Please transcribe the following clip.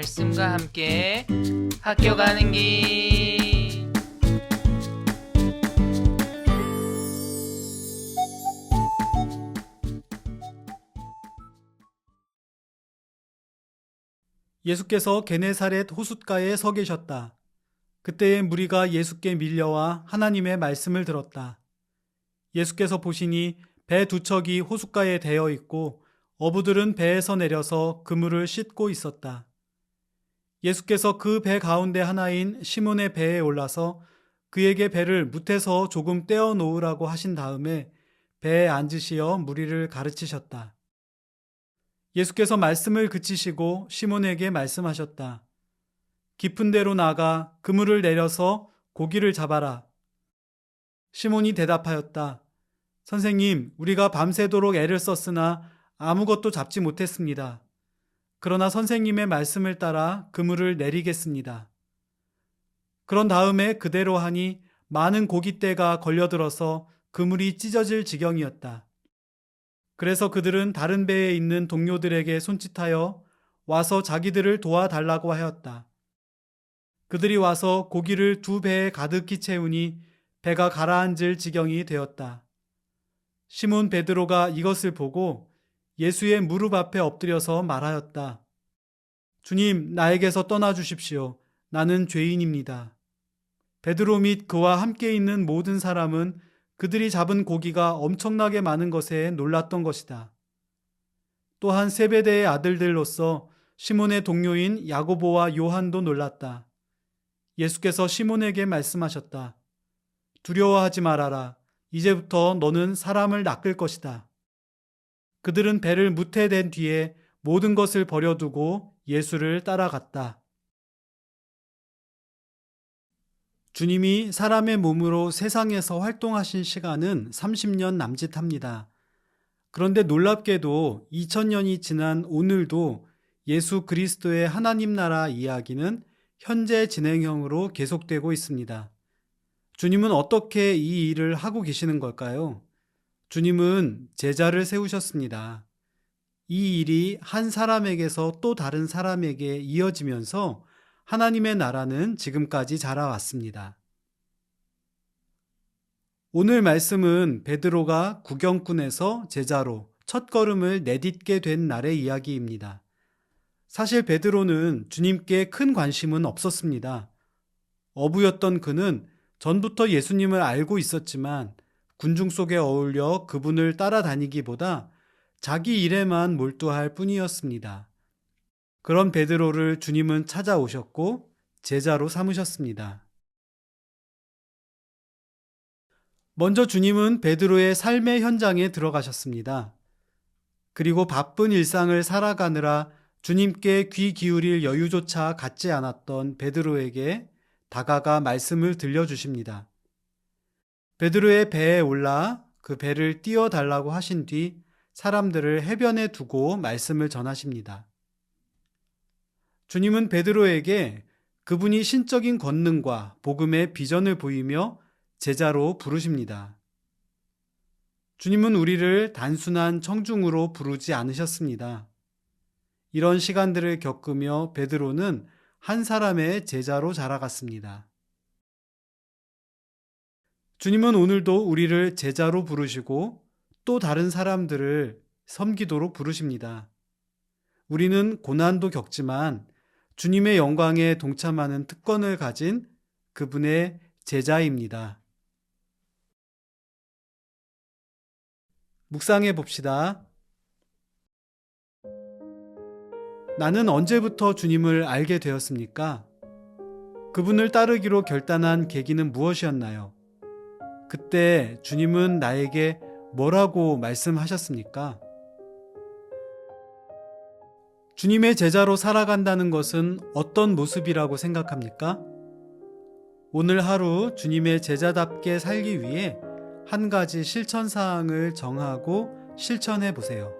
말씀과 함께 학교 가는 길. 예수께서 게네사렛 호숫가에 서 계셨다. 그때의 무리가 예수께 밀려와 하나님의 말씀을 들었다. 예수께서 보시니 배 두 척이 호숫가에 대어 있고 어부들은 배에서 내려서 그물을 씻고 있었다. 예수께서 그 배 가운데 하나인 시몬의 배에 올라서 그에게 배를 무태서 조금 떼어 놓으라고 하신 다음에 배에 앉으시어 무리를 가르치셨다. 예수께서 말씀을 그치시고 시몬에게 말씀하셨다. 깊은 데로 나가 그물을 내려서 고기를 잡아라. 시몬이 대답하였다. 선생님, 우리가 밤새도록 애를 썼으나 아무것도 잡지 못했습니다. 그러나 선생님의 말씀을 따라 그물을 내리겠습니다. 그런 다음에 그대로 하니 많은 고깃대가 걸려들어서 그물이 찢어질 지경이었다. 그래서 그들은 다른 배에 있는 동료들에게 손짓하여 와서 자기들을 도와달라고 하였다. 그들이 와서 고기를 두 배에 가득히 채우니 배가 가라앉을 지경이 되었다. 시몬 베드로가 이것을 보고 예수의 무릎 앞에 엎드려서 말하였다. 주님, 나에게서 떠나 주십시오. 나는 죄인입니다. 베드로 및 그와 함께 있는 모든 사람은 그들이 잡은 고기가 엄청나게 많은 것에 놀랐던 것이다. 또한 세베대의 아들들로서 시몬의 동료인 야고보와 요한도 놀랐다. 예수께서 시몬에게 말씀하셨다. 두려워하지 말아라. 이제부터 너는 사람을 낚을 것이다. 그들은 배를 무태된 뒤에 모든 것을 버려두고 예수를 따라갔다. 주님이 사람의 몸으로 세상에서 활동하신 시간은 30년 남짓합니다. 그런데 놀랍게도 2000년이 지난 오늘도 예수 그리스도의 하나님 나라 이야기는 현재 진행형으로 계속되고 있습니다. 주님은 어떻게 이 일을 하고 계시는 걸까요? 주님은 제자를 세우셨습니다. 이 일이 한 사람에게서 또 다른 사람에게 이어지면서 하나님의 나라는 지금까지 자라왔습니다. 오늘 말씀은 베드로가 구경꾼에서 제자로 첫 걸음을 내딛게 된 날의 이야기입니다. 사실 베드로는 주님께 큰 관심은 없었습니다. 어부였던 그는 전부터 예수님을 알고 있었지만 군중 속에 어울려 그분을 따라다니기보다 자기 일에만 몰두할 뿐이었습니다. 그런 베드로를 주님은 찾아오셨고 제자로 삼으셨습니다. 먼저 주님은 베드로의 삶의 현장에 들어가셨습니다. 그리고 바쁜 일상을 살아가느라 주님께 귀 기울일 여유조차 갖지 않았던 베드로에게 다가가 말씀을 들려주십니다. 베드로의 배에 올라 그 배를 띄워달라고 하신 뒤 사람들을 해변에 두고 말씀을 전하십니다. 주님은 베드로에게 그분이 신적인 권능과 복음의 비전을 보이며 제자로 부르십니다. 주님은 우리를 단순한 청중으로 부르지 않으셨습니다. 이런 시간들을 겪으며 베드로는 한 사람의 제자로 자라갔습니다. 주님은 오늘도 우리를 제자로 부르시고 또 다른 사람들을 섬기도록 부르십니다. 우리는 고난도 겪지만 주님의 영광에 동참하는 특권을 가진 그분의 제자입니다. 묵상해 봅시다. 나는 언제부터 주님을 알게 되었습니까? 그분을 따르기로 결단한 계기는 무엇이었나요? 그때 주님은 나에게 뭐라고 말씀하셨습니까? 주님의 제자로 살아간다는 것은 어떤 모습이라고 생각합니까? 오늘 하루 주님의 제자답게 살기 위해 한 가지 실천 사항을 정하고 실천해 보세요.